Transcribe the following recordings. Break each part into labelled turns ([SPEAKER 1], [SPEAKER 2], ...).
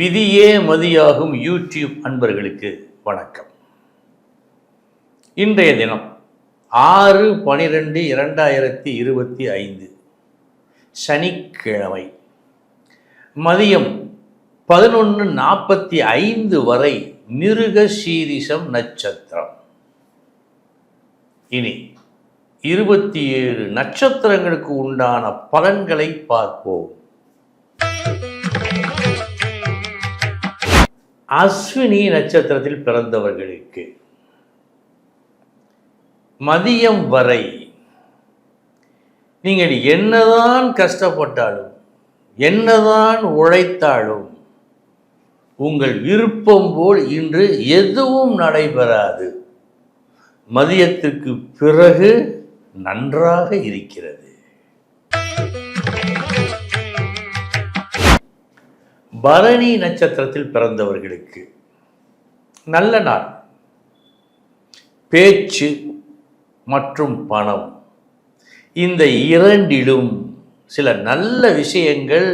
[SPEAKER 1] விதியே மதியாகும் யூடியூப் அன்பர்களுக்கு வணக்கம். இன்றைய தினம் ஆறு பனிரெண்டு இரண்டாயிரத்தி இருபத்தி ஐந்து சனிக்கிழமை. மதியம் பதினொன்று நாற்பத்தி ஐந்து வரை மிருக சீரிஷம் நட்சத்திரம். இனி இருபத்தி ஏழு நட்சத்திரங்களுக்கு உண்டான பலன்களை பார்ப்போம். அஸ்வினி நட்சத்திரத்தில் பிறந்தவர்களுக்கு. மதியம் வரை நீங்கள் என்னதான் கஷ்டப்பட்டாலும் என்னதான் உழைத்தாலும் உங்கள் விருப்பம் போல் இன்று எதுவும் நடைபெறாது. மதியத்திற்கு பிறகு நன்றாக இருக்கிறது. பரணி நட்சத்திரத்தில் பிறந்தவர்களுக்கு நல்ல நாள். பேச்சு மற்றும் பணம். இந்த இரண்டிலும் சில நல்ல விஷயங்கள்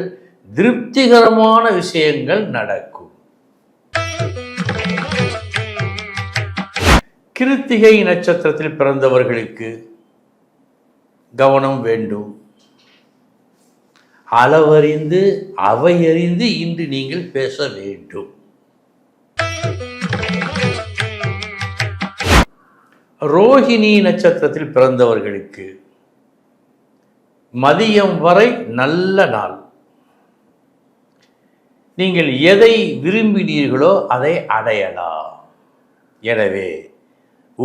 [SPEAKER 1] திருப்திகரமான விஷயங்கள் நடக்கும். கிருத்திகை நட்சத்திரத்தில் பிறந்தவர்களுக்கு கவனம் வேண்டும். அளவறிந்து அவையறிந்து இன்று நீங்கள் பேச வேண்டும். ரோஹிணி நட்சத்திரத்தில் பிறந்தவர்களுக்கு மதியம் வரை நல்ல நாள். நீங்கள் எதை விரும்பினீர்களோ அதை அடையலாம். எனவே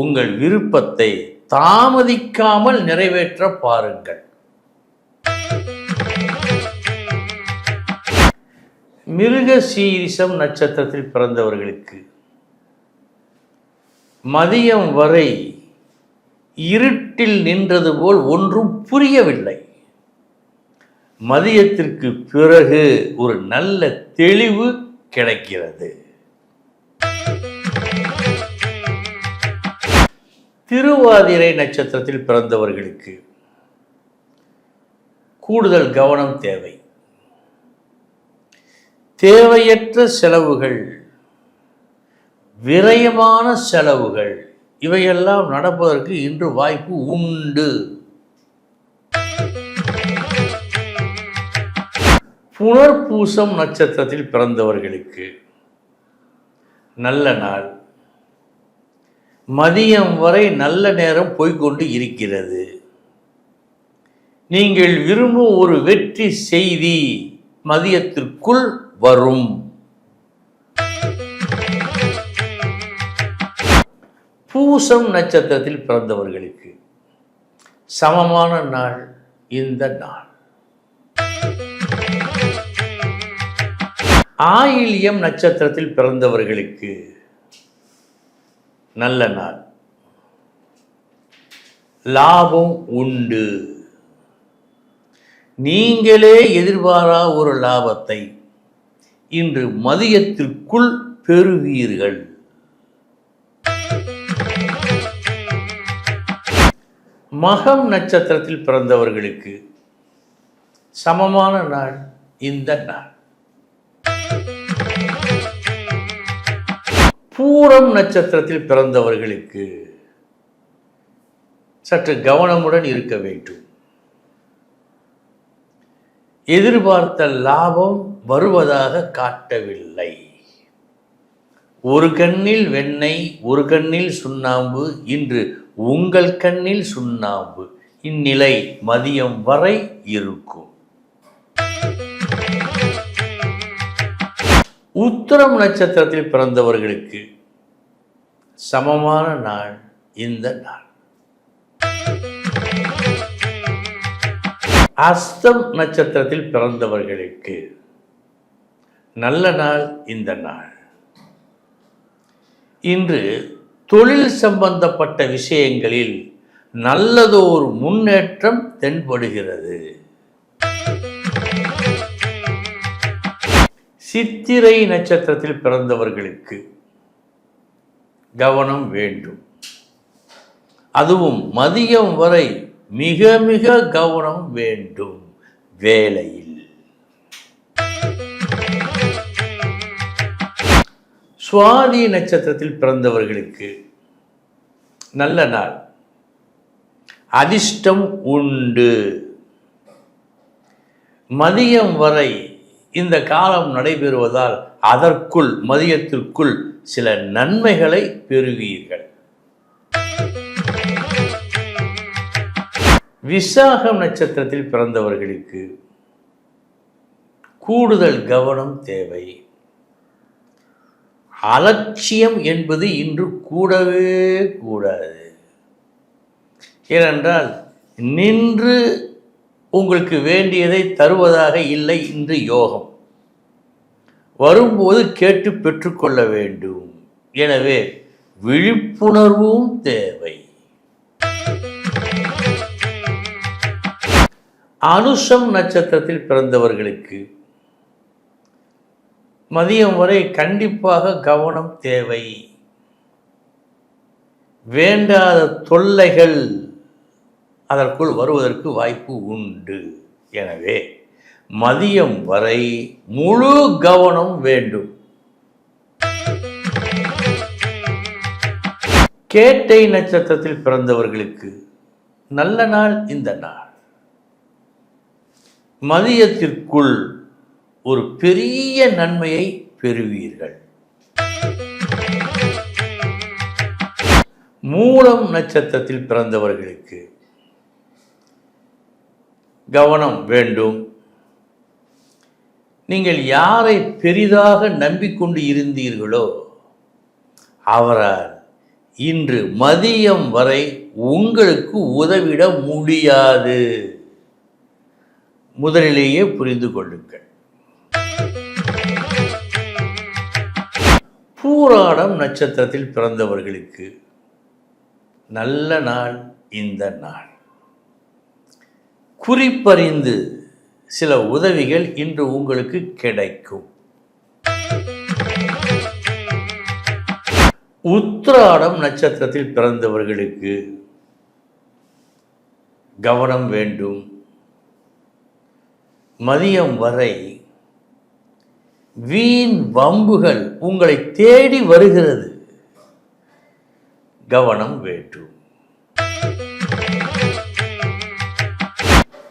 [SPEAKER 1] உங்கள் விருப்பத்தை தாமதிக்காமல் நிறைவேற்ற பாருங்கள். மிருக சீரிசம் நட்சத்திரத்தில் பிறந்தவர்களுக்கு மதியம் வரை இருட்டில் நின்றது போல் ஒன்றும் புரியவில்லை. மதியத்திற்கு பிறகு ஒரு நல்ல தெளிவு கிடைக்கிறது. திருவாதிரை நட்சத்திரத்தில் பிறந்தவர்களுக்கு கூடுதல் கவனம் தேவை. தேவையற்ற செலவுகள் விரயமான செலவுகள் இவையெல்லாம் நடப்பதற்கு இன்று வாய்ப்பு உண்டு. புனர்பூசம் நட்சத்திரத்தில் பிறந்தவர்களுக்கு நல்ல நாள். மதியம் வரை நல்ல நேரம் போய்கொண்டு இருக்கிறது. நீங்கள் விரும்பும் ஒரு வெற்றி செய்தி மதியத்திற்குள் வரும். பூசம் நட்சத்திரத்தில் பிறந்தவர்களுக்கு சமமான நாள் இந்த நாள். ஆயில்யம் நட்சத்திரத்தில் பிறந்தவர்களுக்கு நல்ல நாள். லாபம் உண்டு. நீங்களே எதிர்பாரா ஒரு லாபத்தை இன்று மதியத்திற்குள் பெறுவீர்கள். மகம் நட்சத்திரத்தில் பிறந்தவர்களுக்கு சமமான நாள் இந்த நாள். பூரம் நட்சத்திரத்தில் பிறந்தவர்களுக்கு சற்று கவனமுடன் இருக்க வேண்டும். எதிர்பார்த்த லாபம் வருவதாக காட்டவில்லை. ஒரு கண்ணில் வெண்ணெய் ஒரு கண்ணில் சுண்ணாம்பு இன்று உங்கள் கண்ணில் சுண்ணாம்பு. இந்நிலை மதியம் வரை இருக்கும். உத்தரம் நட்சத்திரத்தில் பிறந்தவர்களுக்கு சமமான நாள் இந்த நாள். அஸ்தம் நட்சத்திரத்தில் பிறந்தவர்களுக்கு நல்ல நாள் இந்த நாள். இன்று தொழில் சம்பந்தப்பட்ட விஷயங்களில் நல்லதோர் முன்னேற்றம் தென்படுகிறது. சித்திரை நட்சத்திரத்தில் பிறந்தவர்களுக்கு கவனம் வேண்டும். அதுவும் மதியம் வரை மிக மிக கவனம் வேண்டும். வேலையில். சுவாதி நட்சத்திரத்தில் பிறந்தவர்களுக்கு நல்ல நாள். அதிர்ஷ்டம் உண்டு. மதியம் வரை இந்த காலம் நடைபெறுவதால் அதற்குள் மதியத்திற்குள் சில நன்மைகளை பெறுவீர்கள். விசாகம் நட்சத்திரத்தில் பிறந்தவர்களுக்கு கூடுதல் கவனம் தேவை. அலட்சியம் என்பது இன்று கூடவே கூடாது. ஏனென்றால் நின்று உங்களுக்கு வேண்டியதை தருவதாக இல்லை இன்று யோகம். வரும்போது கேட்டு பெற்றுக்கொள்ள வேண்டும். எனவே விழிப்புணர்வும் தேவை. அனுஷம் நட்சத்திரத்தில் பிறந்தவர்களுக்கு மதியம் வரை கண்டிப்பாக கவனம் தேவை. வேண்டாத தொல்லைகள் அதற்குள் வருவதற்கு வாய்ப்பு உண்டு. எனவே மதியம் வரை முழு கவனம் வேண்டும். கேட்டை நட்சத்திரத்தில் பிறந்தவர்களுக்கு நல்ல நாள் இந்த நாள். மதியத்திற்குள் ஒரு பெரிய நன்மையை பெறுவீர்கள். மூலம் நட்சத்திரத்தில் பிறந்தவர்களுக்கு கவனம் வேண்டும். நீங்கள் யாரை பெரிதாக நம்பிக்கொண்டு இருந்தீர்களோ அவரால் இன்று மதியம் வரை உங்களுக்கு உதவிட முடியாது. முதலிலேயே புரிந்து கொள்ளுங்கள். பூராடம் நட்சத்திரத்தில் பிறந்தவர்களுக்கு நல்ல நாள் இந்த நாள். குறிப்பறிந்து சில உதவிகள் இன்று உங்களுக்கு கிடைக்கும். உத்திராடம் நட்சத்திரத்தில் பிறந்தவர்களுக்கு கவனம் வேண்டும். மதியம் வரை வீண் வம்புகள் உங்களை தேடி வருகிறது. கவனம் வேண்டும்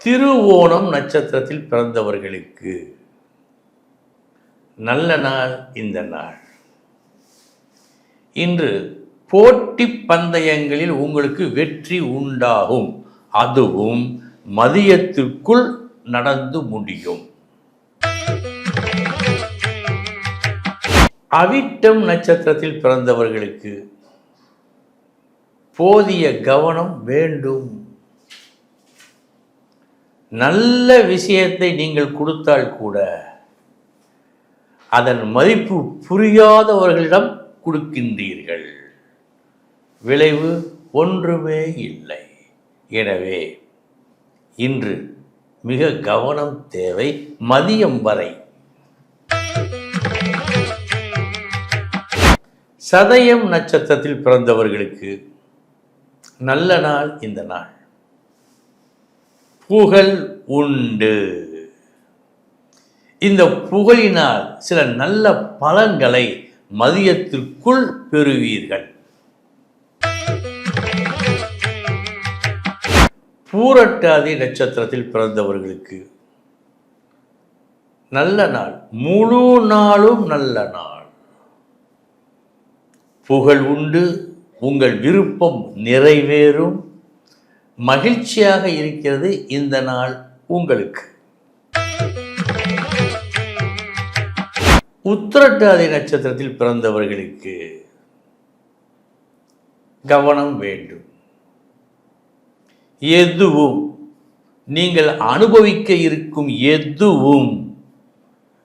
[SPEAKER 1] திருவோணம் நட்சத்திரத்தில் பிறந்தவர்களுக்கு நல்ல நாள் இந்த நாள். இன்று போட்டி பந்தயங்களில் உங்களுக்கு வெற்றி உண்டாகும். அதுவும் மதியத்திற்குள் நடந்து முடியும். அவிட்டம் நட்சத்திரத்தில் பிறந்தவர்களுக்கு போதிய கவனம் வேண்டும். நல்ல விஷயத்தை நீங்கள் கொடுத்தால் கூட அதன் மதிப்பு புரியாதவர்களிடம் கொடுக்கின்றீர்கள். விளைவு ஒன்றுமே இல்லை. எனவே இன்று மிக கவனம் தேவை மதியம் வரை. சதயம் நட்சத்திரத்தில் பிறந்தவர்களுக்கு நல்ல நாள் இந்த நாள். புகழ் உண்டு. இந்த புகழினால் சில நல்ல பலன்களை மதியத்திற்குள் பெறுவீர்கள். பூரட்டாதி நட்சத்திரத்தில் பிறந்தவர்களுக்கு நல்ல நாள். முழு நாளும் நல்ல நாள். புகழ் உண்டு உங்கள் விருப்பம் நிறைவேறும். மகிழ்ச்சியாக இருக்கிறது இந்த நாள் உங்களுக்கு. உத்திரட்டாதி நட்சத்திரத்தில் பிறந்தவர்களுக்கு கவனம் வேண்டும். எதுவும் நீங்கள் அனுபவிக்க இருக்கும் எதுவும்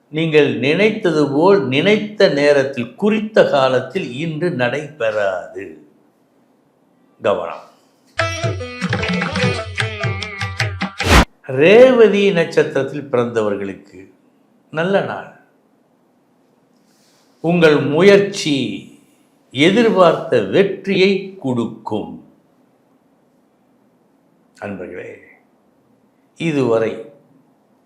[SPEAKER 1] நீங்கள் நினைத்தது போல் நினைத்த நேரத்தில் குறித்த காலத்தில் இன்று நடைபெறாது. கவனம். ரேவதி நட்சத்திரத்தில் பிறந்தவர்களுக்கு நல்ல நாள். உங்கள் முயற்சி எதிர்பார்த்த வெற்றியை கொடுக்கும். அன்பர்களே இதுவரை